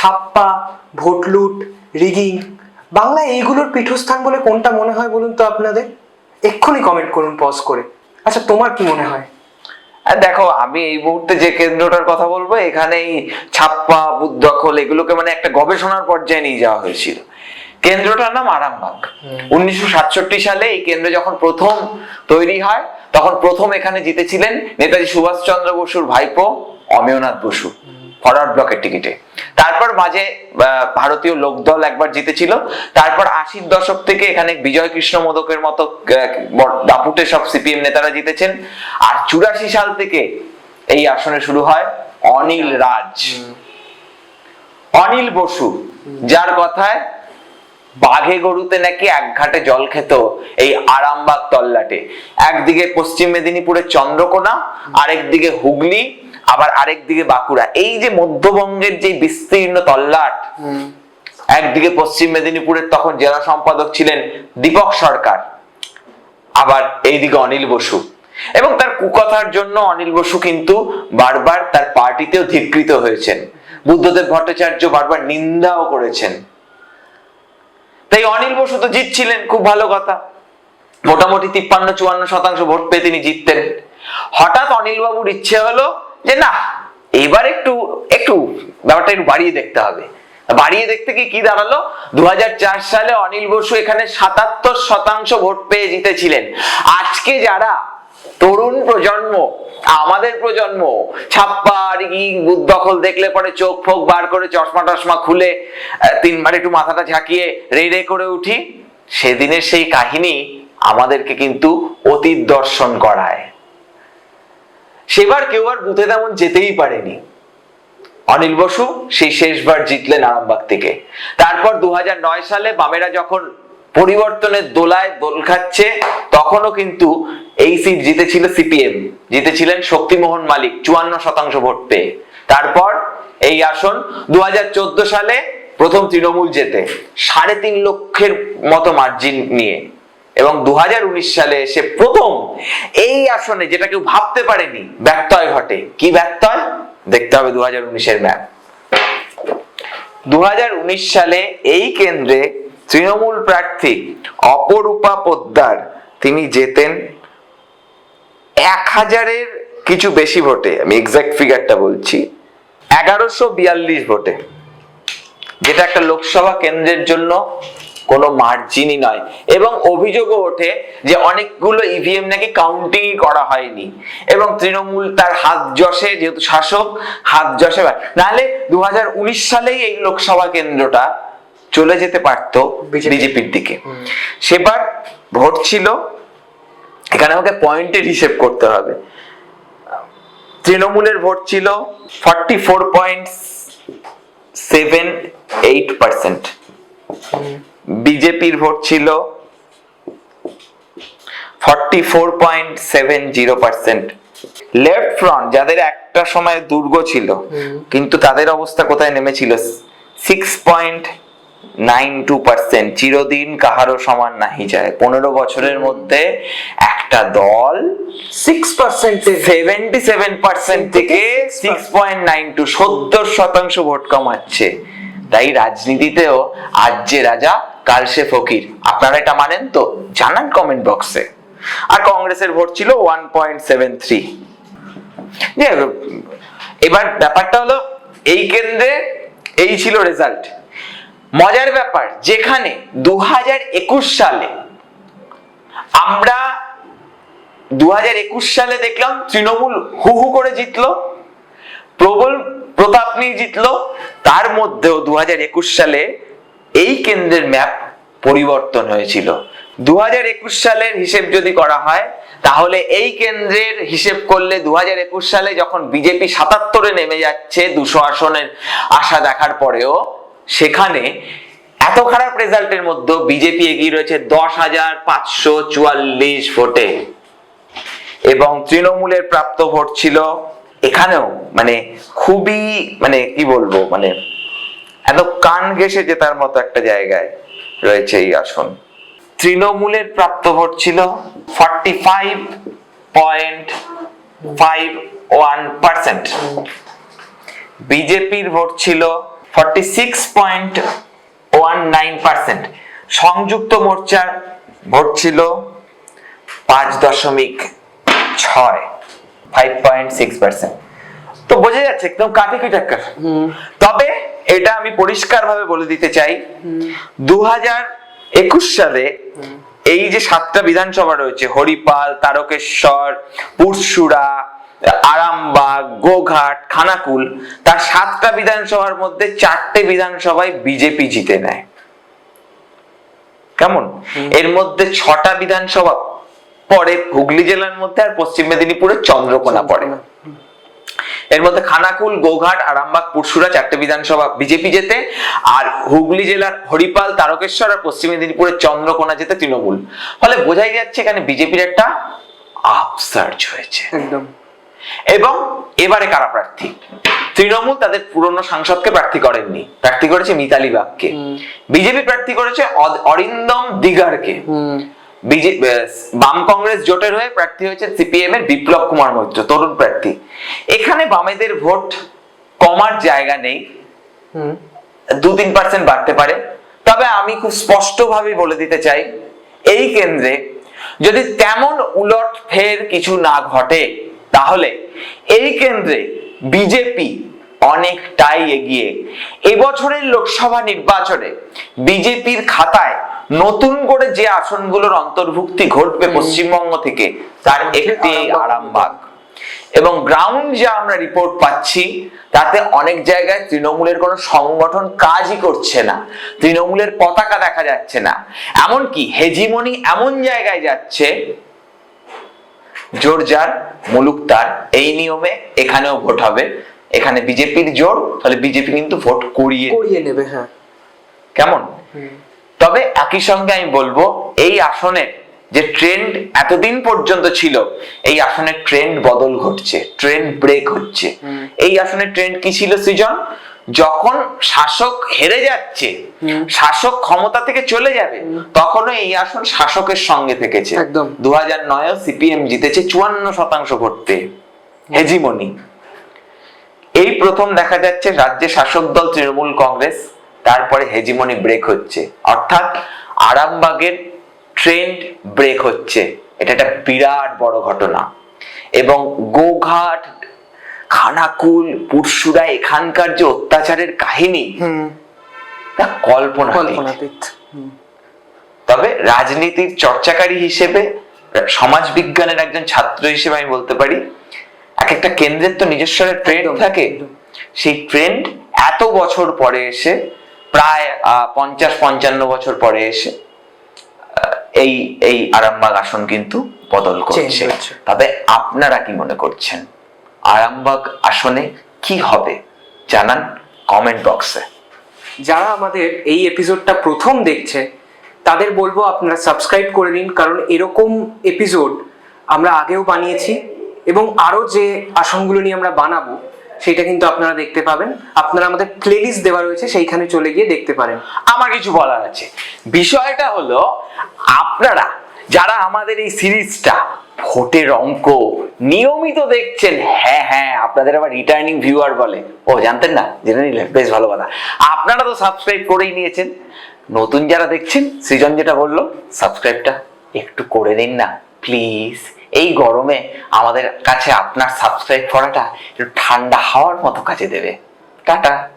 ছাপ্পা ভোটলুট রিগিং। বাংলায় এইগুলোর পীঠস্থান বলে কোনটা মনে হয় বলুন তো আপনাদের? এক্ষুনি কমেন্ট করুন পজ করে। আচ্ছা তোমার কি মনে হয়? আর দেখো আমি এই মুহূর্তে যে কেন্দ্রটার কথা বলব এখানেই ছাপ্পা বুদ্ধখল এগুলোকে মানে একটা গবেষণার পর্যায়ে নিয়ে যাওয়া হয়েছিল। কেন্দ্রটার নাম আরামবাগ। উনিশশো সাতষট্টি সালে এই কেন্দ্র যখন প্রথম তৈরি হয় তখন প্রথম এখানে জিতেছিলেন নেতাজি সুভাষচন্দ্র বসুর ভাইপো অমেয়নাথ বসু ফরওয়ার্ড ব্লকের টিকিটে। তারপর মাঝে ভারতীয় লোকদল একবার জিতেছিল। তারপর আশির দশক থেকে এখানে বিজয় কৃষ্ণ মোদকের মতো দাপুটে সব সিপিএম নেতারা জিতেছেন। আর চুরাশি সাল থেকে এই আসনে শুরু হয় অনিল রাজ। অনিল বসু, যার কথায়, বাঘে গরুতে নাকি এক ঘাটে জল খেত এই আরামবাগ তল্লাটে। একদিকে পশ্চিম মেদিনীপুরের চন্দ্রকোনা, আরেকদিকে হুগলি আবার আরেকদিকে বাঁকুড়া। এই যে মধ্যবঙ্গের যে বিস্তীর্ণ তল্লাট একদিকে পশ্চিম মেদিনীপুরের তখন জেলা সম্পাদক ছিলেন দীপক সরকার আবার এইদিকে অনিল বসু। এবং তার কুকথার জন্য অনিল বসু কিন্তু বারবার তার পার্টিতেও ধিকৃত হয়েছেন। বুদ্ধদেব ভট্টাচার্য বারবার নিন্দাও করেছেন। তাই অনিল বসু তো জিতছিলেন খুব ভালো কথা। মোটামুটি তিপ্পান্ন চুয়ান্ন শতাংশ ভোট পেয়ে তিনি জিততেন। হঠাৎ অনিল বাবুর ইচ্ছে হলো যে না এবার একটু একটু ব্যাপারটা একটু বাড়িয়ে দেখতে হবে। বাড়িয়ে দেখতে কি কি দাঁড়াল? দু হাজার চার সালে অনিল বসু এখানে সাতাত্তর শতাংশ ভোট পেয়ে জিতেছিলেন। আজকে যারা তরুণ প্রজন্ম, আমাদের প্রজন্ম ছাপ্পার রিগি দখল দেখলে পরে চোখ ফোক বার করে চশমা টশমা খুলে তিনবার একটু মাথাটা ঝাঁকিয়ে রে রে করে উঠি, সেদিনের সেই কাহিনী আমাদেরকে কিন্তু অতীত দর্শন করায়। সেবার কেউ আর বুথে তেমন যেতেই পারেনি। অনিল বসু সেই শেষবার জিতলেন আরামবাগ থেকে। তারপর দুহাজার নয় সালে বামেরা যখন পরিবর্তনের দোলায় দোল খাচ্ছে, তখনও কিন্তু এই সিট জিতেছিল সিপিএম। জিতেছিলেন শক্তিমোহন মালিক, চুয়ান্ন শতাংশ ভোট পেয়ে। তারপর এই আসন দু হাজার চোদ্দ সালে প্রথম তৃণমূল জেতে, সাড়ে তিন লক্ষের মতো মার্জিন নিয়ে। এবং দু হাজার উনিশ সালে এসে প্রথম এই আসনে যেটা কেউ ভাবতে পারেনি, ব্যত্যয় ঘটে। কি ব্যত্যয়? দেখতে হবে দু হাজার উনিশের ম্যাপ। দু সালে এই কেন্দ্রে তৃণমূল প্রার্থী অপরূপা পোদ্দার, তিনি জেতেন। এক হাজারের কিছু বেশি ভোটে, আমি এক্সাক্ট ফিগারটা বলছি, এগারোশো বিয়াল্লিশ ভোটে, যেটা একটা লোকসভা কেন্দ্রের জন্য কোনো মার্জিনই নয়। এবং অভিযোগও ওঠে যে অনেকগুলো ইভিএম নাকি কাউন্টিং করা হয়নি। এবং তৃণমূল তার হাত যশে যেহেতু শাসক হাত যশে নাহলে দুহাজার উনিশ সালেই এই লোকসভা কেন্দ্রটা চলে যেতে পারত বিজেপির দিকে। সেবার ভোট ছিল এখানে আমাকে পয়েন্টের হিসেব করতে হবে। তৃণমূলের ভোট ছিল forty four point seven eight percent বিজেপির ভোট ছিল forty four point seven zero percent left front যাদের একটা সময় দুর্গ ছিল কিন্তু তাদের অবস্থা কোথায় নেমেছিল? Six point nine two percent চিরদিন কাহারও সমান নাহি যায়। পনেরো বছরের মধ্যে একটা দল সিক্স পার্সেন্টের সেভেন্টি সেভেন পার্সেন্ট থেকে সিক্স পয়েন্ট নাইন টু সত্তর শতাংশ ভোট কমাচ্ছে। তাই রাজনীতিতেও আজ যে রাজা, কাল সে ফকির। আপনারা এটা মানেন তো? জানান কমেন্ট বক্সে আর কংগ্রেসের ভোট ছিল ওয়ান পয়েন্ট সেভেন থ্রি এবার ব্যাপারটা হলো, এই কেন্দ্রে এই ছিল রেজাল্ট মজার ব্যাপার, যেখানে দু হাজার একুশ সালে আমরা দু হাজার একুশ সালে দেখলাম তৃণমূল হু হু করে জিতলো, প্রবল প্রতাপ নিয়ে জিতলো তার মধ্যেও দু হাজার একুশ সালে এই কেন্দ্রের ম্যাপ পরিবর্তন হয়েছিল। দু হাজার একুশ সালের হিসেব যদি করা হয়, তাহলে এই কেন্দ্রের হিসেব করলে দুহাজার একুশ সালে যখন বিজেপি সাতাত্তরে নেমে যাচ্ছে দুশো আসনের আশা দেখার পরেও, সেখানে এত খারাপ রেজাল্টের মধ্যে বিজেপি এগিয়ে রয়েছে দশ হাজার পাঁচশো চুয়াল্লিশ ভোটে। এবং তৃণমূলের প্রাপ্ত ভোট ছিল এখানেও মানে খুবই মানে কি বলব মানে এত কান ঘেসে জেতার মতো একটা জায়গায় রয়েছে এই আসন। তৃণমূলের প্রাপ্ত ভোট ছিল forty five point five one percent বিজেপির ভোট ছিল forty six point one nine percent সংযুক্ত মোর্চার ভোট ছিল পাঁচ দশমিক ছয় ফাইভ পয়েন্ট সিক্স পার্সেন্ট তো বোঝা যাচ্ছে একদম কাটিকি টাক্কর তবে এটা আমি পরিষ্কার ভাবে বলে দিতে চাই দু হাজার একুশ সালে এই যে সাতটা বিধানসভা রয়েছে হরিপাল তারকেশ্বর পুরসুরা আরামবাগ গোঘাট খানাকুল তার সাতটা বিধানসভার মধ্যে চারটে বিধানসভায় বিজেপি জিতে নেয়। কেমন? এর মধ্যে ছটা বিধানসভা পরে হুগলি জেলার মধ্যে আর পশ্চিম মেদিনীপুরে চন্দ্রকোনা পড়ে। এর মধ্যে খানাকুল গোঘাট আরামবাগ পুরসুরা চারটে বিধানসভা বিজেপি যেতে আর হুগলি জেলার হরিপাল তারকেশ্বর আর পশ্চিম মেদিনীপুরের চন্দ্রকোনা যেতে তৃণমূল। ফলে বোঝাই যাচ্ছে এখানে বিজেপির একটা আপসার্চ হয়েছে। একদম। এবং এবারে কারা প্রার্থী? তৃণমূল তাদের পুরনো সাংসদকে প্রার্থী করেননি। প্রার্থী করেছে মিতালি বাগকে। বিজেপি প্রার্থী করেছে অরিন্দম দিগারকে। বাম কংগ্রেস জোটের হয়ে প্রার্থী হয়েছে সিপিএম এর বিপ্লব কুমার মৈত্র তরুণ প্রার্থী। এখানে বামেদের ভোট কমার জায়গা নেই। হুম। দু তিন পার্সেন্ট বাড়তে পারে। তবে আমি খুব স্পষ্টভাবে বলে দিতে চাই এই কেন্দ্রে যদি তেমন উলট ফের কিছু না ঘটে তাহলে এই কেন্দ্রে বিজেপি অনেকটাই এগিয়ে। এবছরের লোকসভা নির্বাচনে বিজেপির খাতায় নতুন করে যে আসনগুলোর অন্তর্ভুক্তি ঘটবে পশ্চিমবঙ্গ থেকে তার একটি আরামবাগ এবং গ্রাউন্ড যা আমরা রিপোর্ট পাচ্ছি তাতে অনেক জায়গায় তৃণমূলের কোনো সংগঠন কাজই করছে না। তৃণমূলের পতাকা দেখা যাচ্ছে না। এমনকি হেজিমনি এমন জায়গায় যাচ্ছে জোর যার মুলুক তার এই নিয়মে এখানেও ভোট হবে। এখানে বিজেপির জোর তাহলে বিজেপি কিন্তু ভোট করিয়ে করিয়ে নেবে হ্যাঁ। কেমন? তবে একই সঙ্গে আমি বলব এই আসনের যে ট্রেন্ড এতদিন পর্যন্ত ছিল এই আসনের ট্রেন্ড বদল ঘটছে ট্রেন্ড ব্রেক হচ্ছে। এই আসনের ট্রেন্ড কি ছিল সৃজন? যখন শাসক হেরে যাচ্ছে শাসক ক্ষমতা থেকে চলে যাবে তখনও এই আসন শাসকের সঙ্গে থেকেছে। একদম। দু হাজার নয় সিপিএম জিতেছে চুয়ান্ন শতাংশ ভোট। পেয়ে হেজিমনি। এই প্রথম দেখা যাচ্ছে রাজ্যে শাসক দল তৃণমূল কংগ্রেস। তারপরে হেজিমনি ব্রেক হচ্ছে। অর্থাৎ আরামবাগের ট্রেন্ড ব্রেক হচ্ছে। এটা একটা বিরাট বড় ঘটনা। এবং গোঘাট খানাকুল পুরসুরা এখানকার যে অত্যাচারের কাহিনী তা কল্পনা তবে রাজনীতির চর্চাকারী হিসেবে সমাজ বিজ্ঞানের একজন ছাত্র হিসেবে আমি বলতে পারি এক একটা কেন্দ্রের তো নিজস্ব ট্রেন্ড থাকে। সেই ট্রেন্ড এত বছর পরে এসে প্রায় পঞ্চাশ পঞ্চান্ন বছর পরে এসে এই এই আরামবাগ আসন কিন্তু বদল করছে। তবে আপনারা কি মনে করছেন? আরামবাগ আসনে কি হবে? জানান কমেন্ট বক্সে যারা আমাদের এই এপিসোডটা প্রথম দেখছে তাদের বলব আপনারা সাবস্ক্রাইব করে নিন কারণ এরকম এপিসোড আমরা আগেও বানিয়েছি এবং আরও যে আসনগুলো নিয়ে আমরা বানাবো সেটা কিন্তু আপনারা দেখতে পাবেন। আপনারা আমাদের প্লেলিস্ট দেওয়া রয়েছে, সেইখানে চলে গিয়ে দেখতে পারেন। আমার কিছু বলার আছে। বিষয়টা হলো, আপনারা যারা আমাদের এই সিরিজটা ভোটের অঙ্ক নিয়মিত দেখছেন হ্যাঁ হ্যাঁ আপনাদের আবার রিটার্নিং ভিউয়ার বলে। ও, জানতেন না? জেনে নিলেন? বেশ ভালো কথা। আপনারা তো সাবস্ক্রাইব করেই নিয়েছেন। নতুন যারা দেখছেন, সৃজন যেটা বলল সাবস্ক্রাইবটা একটু করে দিন না প্লিজ এই গরমে আমাদের কাছে আপনার সাবস্ক্রাইব করাটা ঠান্ডা হাওয়ার মতো কাজে দেবে। টাটা।